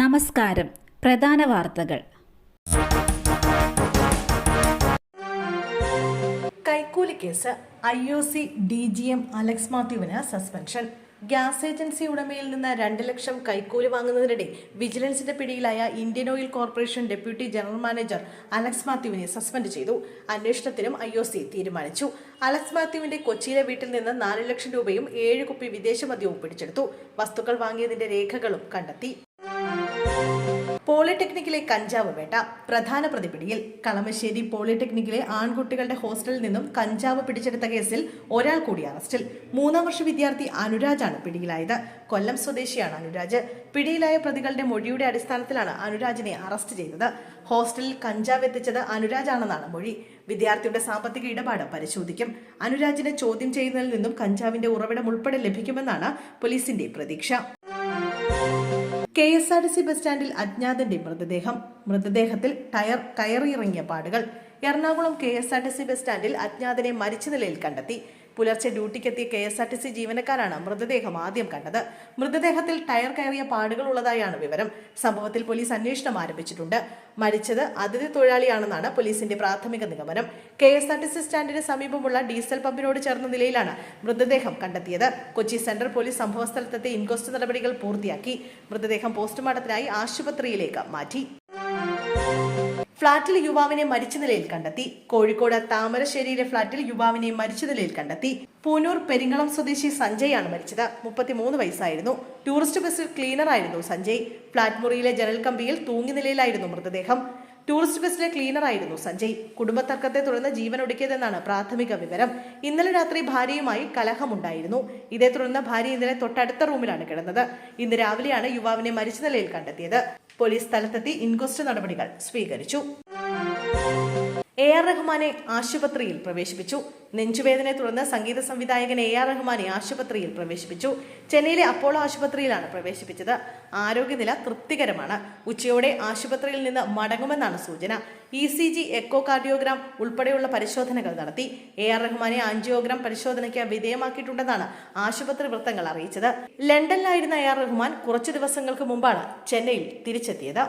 നമസ്കാരം. പ്രധാന വാർത്തകൾ. കൈക്കൂലി case. I O C D G M Alex മാത്യുവിന് suspension. Gas agency ഉടമയിൽ നിന്ന് രണ്ട് ലക്ഷം കൈക്കൂലി വാങ്ങുന്നതിനിടെ വിജിലൻസിന്റെ പിടിയിലായ Indian Oil Corporation deputy general manager Alex മാത്യുവിനെ suspend ചെയ്തു. അന്വേഷണത്തിനും ഐ ഒ സി തീരുമാനിച്ചു. അലക്സ് മാത്യുവിന്റെ കൊച്ചിയിലെ വീട്ടിൽ നിന്ന് നാല് ലക്ഷം രൂപയും ഏഴ് കുപ്പി വിദേശ മദ്യവും പിടിച്ചെടുത്തു. വസ്തുക്കൾ വാങ്ങിയതിന്റെ രേഖകളും കണ്ടെത്തി. പോളിടെക്നിക്കിലെ കഞ്ചാവ് വേട്ട. പ്രധാന പ്രതിപിടിയിൽ കളമശ്ശേരി പോളിടെക്നിക്കിലെ ആൺകുട്ടികളുടെ ഹോസ്റ്റലിൽ നിന്നും കഞ്ചാവ് പിടിച്ചെടുത്ത കേസിൽ ഒരാൾ കൂടി അറസ്റ്റിൽ. മൂന്നാം വർഷ വിദ്യാർത്ഥി അനുരാജാണ് പിടിയിലായത്. കൊല്ലം സ്വദേശിയാണ് അനുരാജ്. പിടിയിലായ പ്രതികളുടെ മൊഴിയുടെ അടിസ്ഥാനത്തിലാണ് അനുരാജിനെ അറസ്റ്റ് ചെയ്തത്. ഹോസ്റ്റലിൽ കഞ്ചാവ് എത്തിച്ചത് അനുരാജാണെന്നാണ് മൊഴി. വിദ്യാർത്ഥിയുടെ സാമ്പത്തിക ഇടപാട് പരിശോധിക്കും. അനുരാജിനെ ചോദ്യം ചെയ്യുന്നതിൽ നിന്നും കഞ്ചാവിന്റെ ഉറവിടം ഉൾപ്പെടെ ലഭിക്കുമെന്നാണ് പോലീസിന്റെ പ്രതീക്ഷ. K S R T C bus സ്റ്റാൻഡിൽ അജ്ഞാതന്റെ മൃതദേഹം. മൃതദേഹത്തിൽ ടയർ കയറിയിറങ്ങിയ പാടുകൾ. Ernakulam K S R T C bus സ്റ്റാൻഡിൽ അജ്ഞാതനെ മരിച്ച നിലയിൽ കണ്ടെത്തി. പുലർച്ചെ ഡ്യൂട്ടിക്കെത്തിയ K S R T C ജീവനക്കാരാണ് മൃതദേഹം ആദ്യം കണ്ടത്. മൃതദേഹത്തിൽ ടയർ കയറിയ പാടുകൾ ഉള്ളതായാണ് വിവരം. സംഭവത്തിൽ പോലീസ് അന്വേഷണം ആരംഭിച്ചിട്ടുണ്ട്. മരിച്ചത് അതിഥി തൊഴിലാളിയാണെന്നാണ് പോലീസിന്റെ പ്രാഥമിക നിഗമനം. K S R T C സ്റ്റാൻഡിന് സമീപമുള്ള ഡീസൽ പമ്പിനോട് ചേർന്ന നിലയിലാണ് മൃതദേഹം കണ്ടെത്തിയത്. കൊച്ചി സെൻട്രൽ പോലീസ് സംഭവസ്ഥലത്തെത്തി ഇൻക്വസ്റ്റ് നടപടികൾ പൂർത്തിയാക്കി. മൃതദേഹം പോസ്റ്റ്മോർട്ടത്തിനായി ആശുപത്രിയിലേക്ക് മാറ്റി. ഫ്ളാറ്റിൽ യുവാവിനെ മരിച്ച നിലയിൽ കണ്ടെത്തി. കോഴിക്കോട് താമരശ്ശേരിയിലെ ഫ്ളാറ്റിൽ യുവാവിനെ മരിച്ച നിലയിൽ കണ്ടെത്തി. പൂനൂർ പെരിങ്ങളം സ്വദേശി സഞ്ജയ് ആണ് മരിച്ചത്. മുപ്പത്തിമൂന്ന് വയസ്സായിരുന്നു. ടൂറിസ്റ്റ് ബസ്സിൽ ക്ലീനറായിരുന്നു സഞ്ജയ്. ഫ്ളാറ്റ് മുറിയിലെ ജനൽ കമ്പിയിൽ തൂങ്ങി നിലയിലായിരുന്നു മൃതദേഹം. ടൂറിസ്റ്റ് ബസ്സിലെ ക്ലീനറായിരുന്നു സഞ്ജയ്. കുടുംബത്തർക്കത്തെ തുടർന്ന് ജീവൻ ഒടുക്കിയതെന്നാണ് പ്രാഥമിക വിവരം. ഇന്നലെ രാത്രി ഭാര്യയുമായി കലഹമുണ്ടായിരുന്നു. ഇതേ തുടർന്ന് ഭാര്യ ഇന്നലെ തൊട്ടടുത്ത റൂമിലാണ് കിടന്നത്. ഇന്ന് രാവിലെയാണ് യുവാവിനെ മരിച്ച നിലയിൽ കണ്ടെത്തിയത്. പോലീസ് സ്ഥലത്തെത്തി ഇൻക്വസ്റ്റ് നടപടികൾ സ്വീകരിച്ചു. എ ആർ റഹ്മാനെ ആശുപത്രിയിൽ പ്രവേശിപ്പിച്ചു. നെഞ്ചുവേദനയെ തുടർന്ന് സംഗീത സംവിധായകൻ എ ആർ റഹ്മാനെ ആശുപത്രിയിൽ പ്രവേശിപ്പിച്ചു. ചെന്നൈയിലെ അപ്പോളോ ആശുപത്രിയിലാണ് പ്രവേശിപ്പിച്ചത്. ആരോഗ്യനില തൃപ്തികരമാണ്. ഉച്ചയോടെ ആശുപത്രിയിൽ നിന്ന് മടങ്ങുമെന്നാണ് സൂചന. E C G echocardiogram ഉൾപ്പെടെയുള്ള പരിശോധനകൾ നടത്തി. എ ആർ റഹ്മാനെ ആൻജിയോഗ്രാം പരിശോധനയ്ക്ക് വിധേയമാക്കിയിട്ടുണ്ടെന്നാണ് ആശുപത്രി വൃത്തങ്ങൾ അറിയിച്ചത്. ലണ്ടനിലായിരുന്ന എ ആർ റഹ്മാൻ കുറച്ചു ദിവസങ്ങൾക്ക് മുമ്പാണ് ചെന്നൈയിൽ തിരിച്ചെത്തിയത്.